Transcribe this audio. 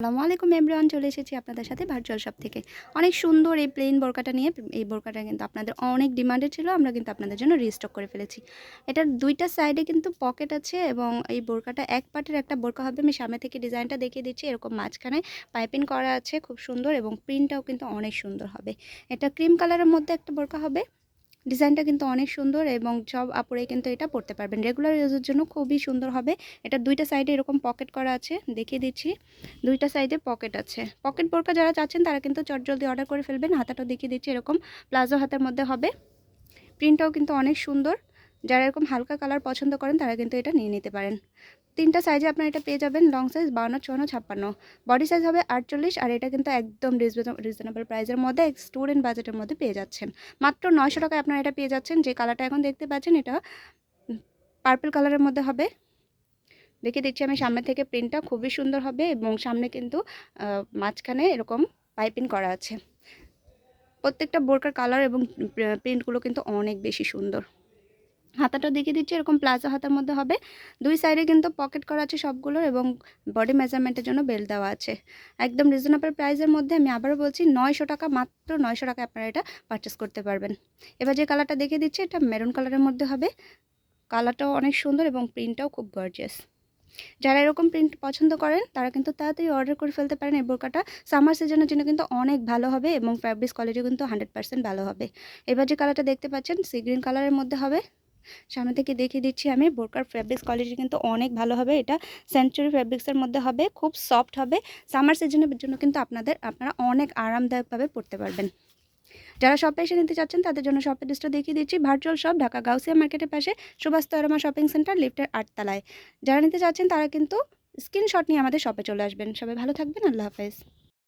আসসালামু আলাইকুম এভরিওয়ান, চলে এসেছি আপনাদের সাথে ভার্চুয়াল শপ থেকে। অনেক সুন্দর এই প্লেন বোরকাটা নিয়ে, এই বোরকাটা কিন্তু আপনাদের অনেক ডিমান্ডেড ছিল, আমরা কিন্তু আপনাদের জন্য রিস্টক করে ফেলেছি। এটার দুইটা সাইডে কিন্তু পকেট আছে এবং এই বোরকাটা এক পার্টের একটা বোরকা হবে। আমি সামনে থেকে ডিজাইনটা দেখিয়ে দিচ্ছি, এরকম মাঝখানে পাইপিং করা আছে খুব সুন্দর এবং প্রিন্টটাও কিন্তু অনেক সুন্দর হবে। এটা ক্রিম কালারের মধ্যে একটা বোরকা হবে। ডিজাইনটা কিন্তু অনেক সুন্দর এবং সব আপুরে কিন্তু এটা পড়তে পারবেন। রেগুলার ইউজের জন্য খুবই সুন্দর হবে। এটা দুইটা সাইডে এরকম পকেট করা আছে, দেখিয়ে দিচ্ছি। দুইটা সাইডে পকেট আছে। পকেট বোরকা যারা চাচ্ছেন, তারা কিন্তু চটজলদি অর্ডার করে ফেলবেন। হাতাটাও দেখিয়ে দিচ্ছি, এরকম প্লাজো হাতের মধ্যে হবে। প্রিন্টটাও কিন্তু অনেক সুন্দর। যারা এরকম হালকা কালার পছন্দ করেন, তারা কিন্তু এটা নিয়ে নিতে পারেন। তিনটা সাইজে আপনারা এটা পেয়ে যাবেন লং সাইজ বাউন্ন, চুয়ান্ন, ছাপ্পান্ন। বডি সাইজ হবে আটচল্লিশ আর এটা কিন্তু একদম রিজনেবল প্রাইসের মধ্যে স্টুডেন্ট বাজেটের মধ্যে পেয়ে যাচ্ছেন। মাত্র নয়শো টাকায় আপনারা এটা পেয়ে যাচ্ছেন, যে কালারটা এখন দেখতে পাচ্ছেন, এটা পার্পল কালারের মধ্যে হবে। দেখে দেখছি আমি সামনে থেকে প্রিন্টটা খুবই সুন্দর হবে এবং সামনে কিন্তু মাঝখানে এরকম পাইপিং করা আছে। প্রত্যেকটা বোরকার কালার এবং প্রিন্টগুলো কিন্তু অনেক বেশি সুন্দর। হাতাটা দেখিয়ে দিচ্ছি, এরকম প্লাজো হাতার মধ্যে হবে। দুই সাইডে কিন্তু পকেট করা আছে সবগুলোর এবং বডি মেজারমেন্টের জন্য বেল্ট দেওয়া আছে। একদম রিজনেবল প্রাইসের মধ্যে আমি আবারও বলছি, নয়শো টাকা, মাত্র নয়শো টাকা আপনারা এটা পারচেস করতে পারবেন। এবার যে কালারটা দেখিয়ে দিচ্ছি, এটা মেরুন কালারের মধ্যে হবে। কালারটাও অনেক সুন্দর এবং প্রিন্টটাও খুব গর্জিয়াস যারা এরকম প্রিন্ট পছন্দ করেন, তারা কিন্তু তাড়াতাড়ি অর্ডার করে ফেলতে পারেন এই বোরকাটা। সামার সিজনের জন্য কিন্তু অনেক ভালো হবে এবং ফ্যাব্রিক্স কোয়ালিটি কিন্তু হান্ড্রেড পার্সেন্ট ভালো হবে। এবার যে কালারটা দেখতে পাচ্ছেন সি গ্রিন কালারের মধ্যে হবে। সামনে থেকে দেখিয়ে দিচ্ছি আমি। বোরকার ফ্যাব্রিক্স কোয়ালিটি কিন্তু অনেক ভালো হবে। এটা সেঞ্চুরি ফ্যাব্রিক্সের মধ্যে হবে, খুব সফট হবে। সামার সিজনের জন্য কিন্তু আপনাদের, আপনারা অনেক আরামদায়কভাবে পড়তে পারবেন। যারা শপে এসে নিতে চাচ্ছেন, তাদের জন্য শপের লিস্টটা দেখিয়ে দিচ্ছি। ভার্চুয়াল শপ ঢাকা গাউসিয়া মার্কেটের পাশে সুভাষ তরমা শপিং সেন্টার লিফটের আটতলায়। যারা নিতে চাচ্ছেন, তারা কিন্তু স্ক্রিনশট নিয়ে আমাদের শপে চলে আসবেন। সবাই ভালো থাকবেন। আল্লাহ হাফেজ।